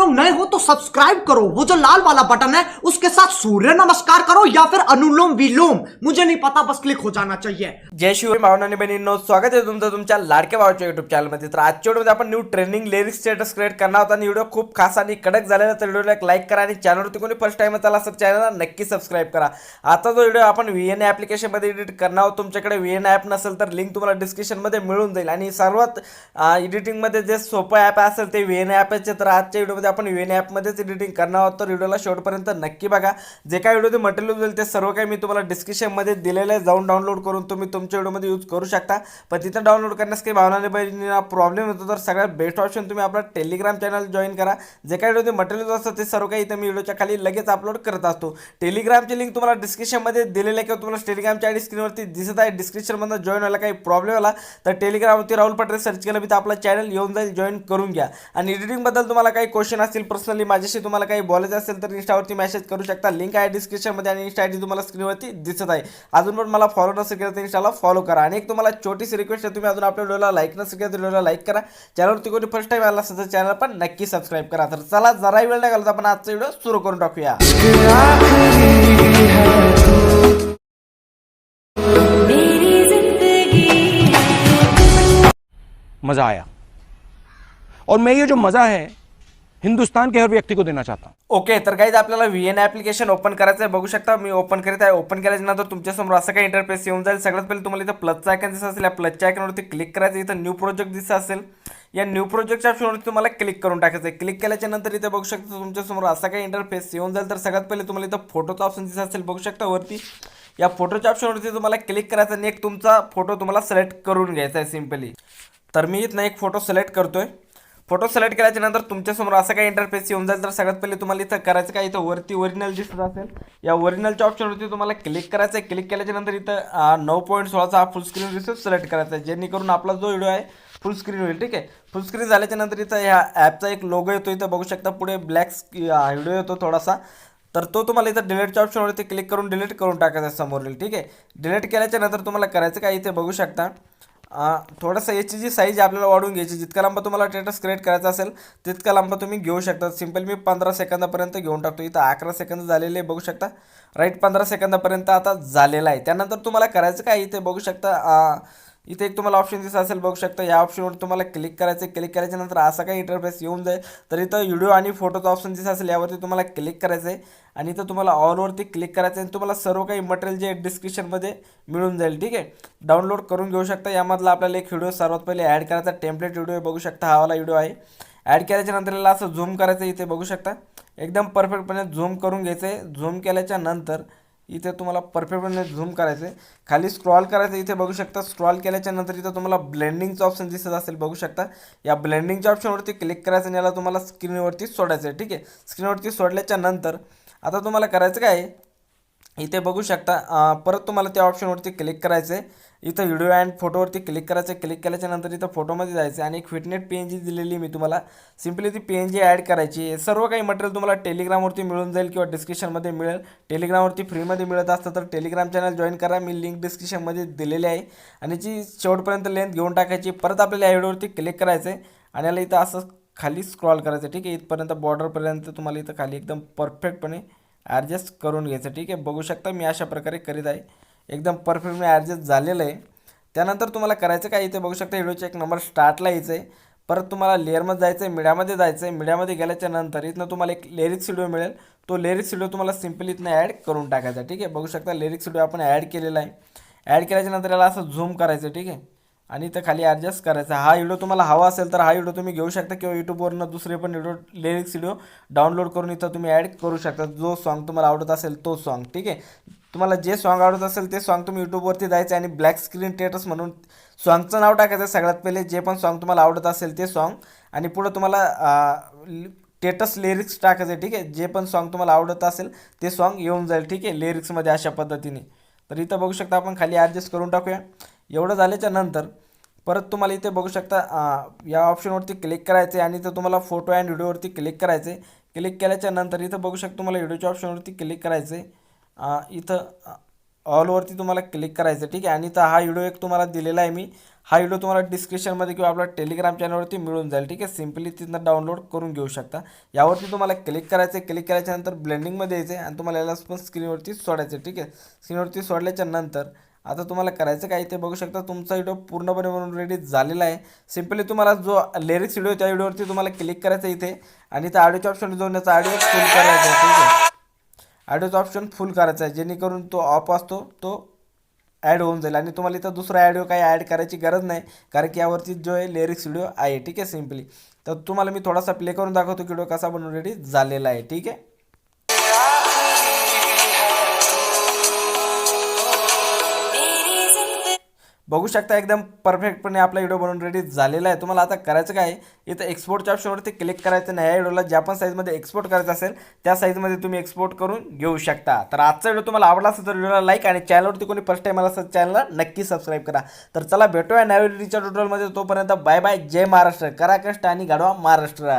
लोग नए हो तो सब्सक्राइब करो। वो जो लाल वाला बटन है उसके साथ सूर्य नमस्कार करो या फिर अनुलोम विलोम। मुझे नहीं पता बस क्लिक हो जाना चाहिए। जय शिव भावनाने बहिणींनो स्वागत आहे तुमचं तुमच्या लाडक्या भावाच्या युट्यूब चॅनलमध्ये तर आजच्या व्हिडिओमध्ये आपण new training lyrics status create करणार होता आणि व्हिडिओ खूप खास आणि कडक झालेला तर व्हिडिओला एक लाईक करा आणि चॅनलवरती कोणी फर्स्ट टाइम आला असेल चॅनलला नक्की सबस्क्राईब करा. आता जो व्हिडिओ आपण व्ही एन ॲप्लिकेशनमध्ये एडिट करणार आहोत तुमच्याकडे व्ही एन ॲप नसेल तर लिंक तुम्हाला डिस्क्रिप्शनमध्ये मिळून जाईल. आणि सर्वात एडिटिंगमध्ये जे सोपं ॲप असेल ते व्ही एन ॲपचे तर आजच्या व्हिडिओमध्ये आपण व्ही एन ॲपमध्येच एडिटिंग करणार आहोत तर व्हिडिओला शेवटपर्यंत नक्की बघा. जे काही व्हिडिओ मटेरियल होईल ते सर्व काही मी तुम्हाला डिस्क्रिप्शनमध्ये दिलेलं आहे. जाऊन डाउनलोड करून तुम्ही तुमच्या व्हिडिओमध्ये यूज करू शकता. पण तिथं डाउनलोड करण्यास काही भावना बहिणींना प्रॉब्लेम होतो तर सगळ्यात बेस्ट ऑप्शन तुम्ही आपला टेलिग्राम चॅनल जॉईन करा. जे काही व्हिडिओ मटेरियल असतं ते सर्व काही इथं मी व्हिडिओच्या खाली लगेच अपलोड करत असतो. टेलिग्रामची लिंक तुम्हाला डिस्क्रिप्शनमध्ये दिलेली आहे किंवा तुम्हाला टेलिग्रामच्या आयडी स्क्रीनवरती दिसत आहे. डिस्क्रिप्शनमधून जॉईन व्हायला काही प्रॉब्लेम आला तर टेलिग्रामवरती राहुल पटेल सर्च केलं मी तर आपला चॅनल येऊन जाईल जॉईन करून घ्या. आणि एडिटिंगबद्दल तुम्हाला काही क्वेश्चन असतील पर्सनली माझ्याशी तुम्हाला काही बोलायचं असेल तर इन्स्टावरती मेसेज करू शकता. लिंक आहे डिस्क्रिप्शनमध्ये आणि इन्स्टा आय डी तुम्हाला स्क्रीनवरती दिसत आहे. अजून पण मला फॉलो नसेल केलं तर इन्स्टाला फॉलो करा. आणि एक तुम्हाला छोटीशी रिक्वेस्ट आहे तुम्ही अजून आपल्या व्हिडिओला लाईक नसेल केलं तर व्हिडिओला लाईक करा. चॅनलवरती कोणी फ़र्स्ट टाईम आला असेल तर चॅनल पण नक्की सबस्क्राईब करा. तर चला जरा वेळ नाही घालता आपण आजचा व्हिडिओ सुरू करून टाकूया. मज़ा आया। और मैं ये जो मज़ा है हिंदुस्तान के हर व्यक्ति को देना चाहता हूँ। ओके तर गाईज आपल्याला व्ही एन ॲप्लिकेशन ओपन करायचं आहे बघू शकता. मी ओपन करीत आहे. ओपन केल्याच्यानंतर तुमच्यासमोर असं काही इंटरफेस येऊन जाईल. सगळ्यात पहिले तुम्हाला इथं प्लसचा आयकन दिसत असेल. या प्लसच्या आयकनवरती क्लिक करायचं. इथं न्यू प्रोजेक्ट दिसत असेल. या न्यू प्रोजेक्टच्या ऑप्शनवरती तुम्हाला क्लिक करून टाकायचं आहे. क्लिक केल्याच्यानंतर इथे बघू शकता तुमच्यासमोर असा काही इंटरफेस येऊन जाईल. तर सगळ्यात पहिले तुम्हाला इथं फोटोचा ऑप्शन दिसत असेल. बघू शकता वरती. या फोटोच्या ऑप्शनवरती तुम्हाला क्लिक करायचं आणि एक तुमचा फोटो तुम्हाला सिलेक्ट करून घ्यायचा आहे सिम्पली तर मी इथनं एक फोटो सिलेक्ट करतोय. फोटो सिलेक्ट केल्याच्यानंतर तुमच्यासमोर असं काही इंटरफेस येऊन जाईल तर सगळ्यात पहिले तुम्हाला इथं करायचं काय? इथं वरती ओरिजिनल दिसत असेल. या ओरिजिनलच्या ऑप्शनवरती तुम्हाला क्लिक करायचं आहे. क्लिक केल्याच्यानंतर इथं नऊ पॉईंट सोळाचा हा फुल स्क्रीन रिसेप सिलेक्ट करायचा आहे. जेणेकरून आपला जो व्हिडिओ आहे फुल स्क्रीन होईल. ठीक आहे? फुल स्क्रीन झाल्याच्यानंतर इथं ह्या ॲपचा एक लोगो येतो. इथं बघू शकता पुढे ब्लॅक व्हिडिओ येतो थोडासा. तर तो तुम्हाला इथं डिलीटच्या ऑप्शनवरती क्लिक करून डिलीट करून टाकायचा आहे समोरील ठीक आहे? डिलीट केल्याच्यानंतर तुम्हाला करायचं काय? इथे बघू शकता. थोडंसं याची जी साईज आपल्याला वाढवून घ्यायची. जितका लांब तुम्हाला टेटस क्रिएट करायचा असेल तितका लांब तुम्ही घेऊ शकता. सिंपल मी पंधरा सेकंदापर्यंत घेऊन टाकतो. इथं अकरा सेकंद झालेले बघू शकता. राईट पंधरा सेकंदापर्यंत आता झालेला आहे. त्यानंतर तुम्हाला करायचं काय इथे? बघू शकता इथे एक तुम्हाला ऑप्शन दिसत असेल बघू शकता. या ऑप्शनवर तुम्हाला क्लिक करायचं आहे क्लिक करायच्यानंतर नंतर असा काही इंटरफेस येऊन जाईल. तर इथं व्हिडिओ आणि फोटोचा ऑप्शन दिसत असेल यावरती तुम्हाला क्लिक करायचं आहे आणि इथं तुम्हाला ऑलवरती क्लिक करायचं आहे आणि तुम्हाला सर्व काही मटेरियल जे डिस्क्रिप्शनमध्ये मिळून जाईल ठीक आहे? डाउनलोड करून घेऊ शकता. यामधला आपल्याला एक व्हिडिओ सर्वात पहिले ॲड करायचा टेम्पलेट व्हिडिओ बघू शकता. हा वाला व्हिडिओ आहे. ॲड केल्याच्यानंतर याला असं झूम करायचं आहे इथे बघू शकता. एकदम परफेक्टपणे झूम करून घ्यायचं आहे झूम केल्याच्यानंतर इथे तुम्हाला परफेक्टपणे झूम करायचं आहे खाली स्क्रॉल करायचं इथे बघू शकता स्क्रॉल केल्याच्यानंतर इथं तुम्हाला ब्लेंडिंगचं ऑप्शन दिसत असेल बघू शकता. या ब्लेंडिंगच्या ऑप्शनवरती क्लिक करायचं आणि याला तुम्हाला स्क्रीनवरती सोडायचं आहे ठीक आहे? स्क्रीनवरती सोडल्याच्या नंतर आता तुम्हाला करायचं काय आहे? इथे बघू शकता परत तुम्हाला त्या ऑप्शनवरती क्लिक करायचं आहे इथं व्हिडिओ अँड फोटोवरती क्लिक करायचं क्लिक केल्याच्यानंतर इथं फोटोमध्ये जायचं आहे आणि एक फिटनेट पी एन जी दिलेली मी तुम्हाला. सिम्पली ती पी एन जी ॲड करायची सर्व काही मटेरियल तुम्हाला टेलिग्रामवरती मिळून जाईल किंवा डिस्क्रिप्शनमध्ये मिळेल. टेलिग्रामवरती फ्रीमध्ये मिळत असतं तर टेलिग्राम चॅनल जॉईन करा. मी लिंक डिस्क्रिप्शनमध्ये दिलेली आहे. आणि जी शेवटपर्यंत लेंथ घेऊन टाकायची परत आपल्याला या व्हिडिओवरती क्लिक करायचं आहे आणि याला इथं असं खाली स्क्रॉल करायचं. ठीक आहे? इथपर्यंत बॉर्डरपर्यंत तुम्हाला इथं खाली एकदम परफेक्टपणे ॲडजस्ट करून घ्यायचं. ठीक आहे? बघू शकता मी अशा प्रकारे करीत आहे. एकदम परफेक्ट मी ॲडजस्ट झालेलं आहे. त्यानंतर तुम्हाला करायचं काय? इथे बघू शकता हिडोचे एक नंबर स्टार्टला यायचं आहे. परत तुम्हाला लेअरमध्ये जायचं आहे मीडियामध्ये जायचं आहे. मीडियामध्ये गेल्याच्यानंतर इथनं तुम्हाला एक लिरिक्स व्हिडिओ मिळेल. तो लिरिक्स व्हिडिओ तुम्हाला सिम्पली इथनं ॲड करून टाकायचा ठीक आहे? बघू शकता लिरिक्स व्हिडिओ आपण ॲड केलेला आहे. ॲड केल्याच्यानंतर याला असं झूम करायचं ठीक आहे? आणि इथं खाली ॲडजस्ट करायचा. हा व्हिडिओ तुम्हाला हवा असेल तर हा व्हिडिओ तुम्ही घेऊ शकता किंवा यूट्यूबवरनं दुसरे पण व्हिडिओ लिरिक्स व्हिडिओ डाउनलोड करून इथं तुम्ही ॲड करू शकता. जो सॉन्ग तुम्हाला आवडत असेल तो सॉन्ग ठीक आहे? तुम्हाला जे सॉन्ग आवडत असेल ते सॉन्ग तुम्ही यूट्यूबवरती जायचं आणि ब्लॅक स्क्रीन टेटस म्हणून सॉन्गचं नाव टाकायचं सगळ्यात पहिले. जे पण सॉन्ग तुम्हाला आवडत असेल ते सॉन्ग आणि पुढं तुम्हाला टेटस लिरिक्स टाकायचं ठीक आहे? जे पण सॉन्ग तुम्हाला आवडत असेल ते सॉन्ग येऊन जाईल ठीक आहे? लिरिक्समध्ये अशा पद्धतीने. तर इथं बघू शकता आपण खाली ॲडजस्ट करून टाकूया. एवढं झाल्याच्यानंतर परत तुम्हाला इथे बघू शकता या ऑप्शनवरती क्लिक करायचे आणि इथं तुम्हाला फोटो अँड व्हिडिओवरती क्लिक करायचे. क्लिक केल्याच्यानंतर इथं बघू शकता तुम्हाला व्हिडिओच्या ऑप्शनवरती क्लिक करायचे. इथं ऑलवरती तुम्हाला क्लिक करायचं ठीक आहे? आणि तर हा व्हिडिओ एक तुम्हाला दिलेला आहे मी. हा व्हिडिओ तुम्हाला डिस्क्रिप्शनमध्ये किंवा आपल्या टेलिग्राम चॅनलवरती मिळून जाईल ठीक आहे? सिम्पली तिथनं डाउनलोड करून घेऊ शकता. यावरती तुम्हाला क्लिक करायचं. आहे क्लिक केल्याच्यानंतर ब्लेंडिंगमध्ये यायचं आहे आणि तुम्हाला याला पण स्क्रीनवरती सोडायचं आहे ठीक आहे? स्क्रीनवरती सोडल्याच्या नंतर आता तुम्हाला करायचं काय ते बघू शकता. तुमचा व्हिडिओ पूर्णपणे बनवून रेडी झालेला आहे. सिम्पली तुम्हाला जो लिरिक्स व्हिडिओ त्या व्हिडिओवरती तुम्हाला क्लिक करायचं आहे इथे. आणि त्या ऑडिओच्या ऑप्शन जाऊन त्याचा ऑडिओ फुल करायचा आहे ठीक आहे? ऑडिओचा ऑप्शन फुल करायचा आहे. जेणेकरून तो ऑफ असतो तो ॲड होऊन जाईल. आणि तुम्हाला इथं दुसरा ऑडिओ काही ॲड करायची गरज नाही कारण की यावरती जो आहे लिरिक्स व्हिडिओ आहे ठीक आहे? सिम्पली तर तुम्हाला मी थोडासा प्ले करून दाखवतो की व्हिडिओ कसा बनवून रेडी झालेला आहे ठीक आहे? बघू शकता एकदम परफेक्टपणे आपला व्हिडिओ बनवून रेडी झालेला आहे. तुम्हाला आता करायचं काय इथं एक्सपोर्टच्या ऑप्शनवरती क्लिक करायचं नाही. या व्हिडिओला ज्या पण साईजमध्ये एक्सपोर्ट करायचं असेल त्या साईजमध्ये तुम्ही एक्सपोर्ट करून घेऊ शकता. तर आजचा व्हिडिओ तुम्हाला आवडला असेल तर व्हिडिओला लाईक आणि चॅनलवरती कोणी फर्स्ट टाईम आला असेल चॅनलला नक्की सबस्क्राईब करा. तर चला भेटूया नव्या व्हिडिओच्या ट्युटोरियलमध्ये तोपर्यंत बाय बाय जय महाराष्ट्र. करा कष्ट आणि गाडवा महाराष्ट्र.